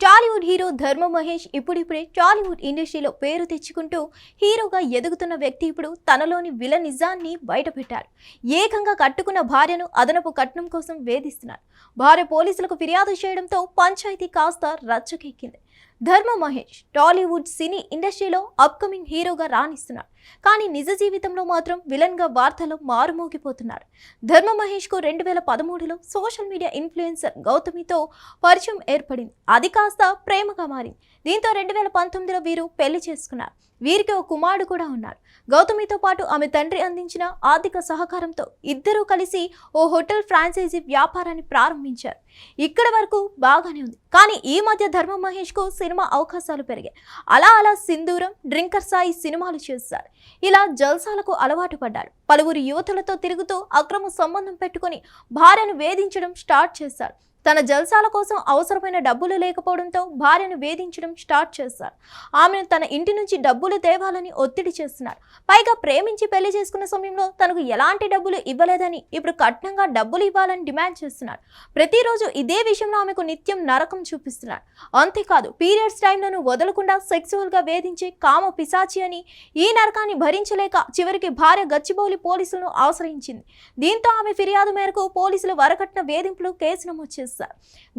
Tollywood hero ధర్మ మహేష్ ఇప్పుడిప్పుడే టాలీవుడ్ ఇండస్ట్రీలో పేరు తెచ్చుకుంటూ హీరోగా ఎదుగుతున్న వ్యక్తి ఇప్పుడు తనలోని విల నిజాన్ని బయటపెట్టాడు. ఏకంగా కట్టుకున్న భార్యను అదనపు కట్నం కోసం వేధిస్తున్నాడు. భార్య పోలీసులకు ఫిర్యాదు చేయడంతో పంచాయతీ కాస్త రచ్చకెక్కింది. ధర్మ మహేష్ టాలీవుడ్ సినీ ఇండస్ట్రీలో అప్కమింగ్ హీరోగా రాణిస్తున్నాడు. కానీ నిజ జీవితంలో మాత్రం విలన్గా వార్తలు మారుమోగిపోతున్నాడు ధర్మ మహేష్కు రెండు వేల పదమూడులో సోషల్ మీడియా ఇన్ఫ్లుయెన్సర్ గౌతమితో పరిచయం ఏర్పడింది. అది కాస్త ప్రేమగా మారింది. దీంతో రెండు వేల పంతొమ్మిదిలో వీరు పెళ్ళి చేసుకున్నారు. వీరికి ఓ కుమారుడు కూడా ఉన్నాడు గౌతమితో పాటు ఆమె తండ్రి అందించిన ఆర్థిక సహకారంతో ఇద్దరూ కలిసి ఓ హోటల్ ఫ్రాంచైజీ వ్యాపారాన్ని ప్రారంభించారు. ఇక్కడ వరకు బాగానే ఉంది. కానీ ఈ మధ్య ధర్మ మహేష్కు సినిమా అవకాశాలు పెరిగాయి. అలా అలా సింధూరం డ్రింకర్ సాయి సినిమాలు చేశారు. ఇలా జల్సాలకు అలవాటు పడ్డాడు పలువురు యువతులతో తిరుగుతూ అక్రమ సంబంధం పెట్టుకుని భార్యను వేధించడం స్టార్ట్ చేశాడు తన జల్సాల కోసం అవసరమైన డబ్బులు లేకపోవడంతో భార్యను వేధించడం స్టార్ట్ చేశారు. ఆమెను తన ఇంటి నుంచి డబ్బులు తేవాలని ఒత్తిడి చేస్తున్నారు. పైగా ప్రేమించి పెళ్ళి చేసుకున్న సమయంలో తనకు ఎలాంటి డబ్బులు ఇవ్వలేదని ఇప్పుడు కఠినంగా డబ్బులు ఇవ్వాలని డిమాండ్ చేస్తున్నాడు ప్రతిరోజు ఇదే విషయంలో ఆమెకు నిత్యం నరకం చూపిస్తున్నాడు అంతేకాదు పీరియడ్స్ టైంలను వదలకుండా సెక్సువల్గా వేధించే కామ పిశాచి అని ఈ నరకాన్ని భరించలేక చివరికి భార్య గచ్చిబౌలి పోలీసులను ఆశ్రయించింది. దీంతో ఆమె ఫిర్యాదు మేరకు పోలీసులు వరకట్న వేధింపులు కేసు నమోదు చేశారు.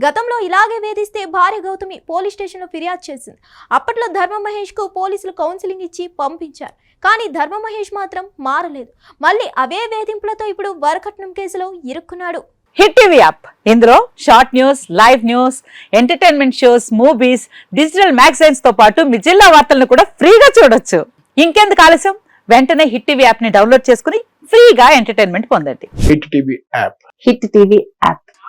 గతంలో ఇలాగే వేధిస్తే భార్య గౌతమి పోలీస్ స్టేషన్లో ఫిర్యాదు చేసింది. అప్పట్లో ధర్మ మహేష్కు పోలీసులు కౌన్సిలింగ్ ఇచ్చి పంపించారు. కానీ ధర్మ మహేష్ మాత్రం మారలేదు. మళ్ళీ అవే వేధింపులతో ఇప్పుడు వరకట్నం కేసులో ఇరుక్కున్నాడు. Hit TV app. ఇందులో short news live news entertainment shows movies digital మ్యాగజైన్స్తో పాటు మీ జిల్లా వార్తలను కూడా ఫ్రీగా చూడొచ్చు. ఇంకెందుకు ఆలస్యం? వెంటనే హిట్ టీవీ యాప్ని డౌన్లోడ్ చేసుకుని ఫ్రీగా ఎంటర్టైన్మెంట్ పొందండి. Hit TV app. Hit TV app.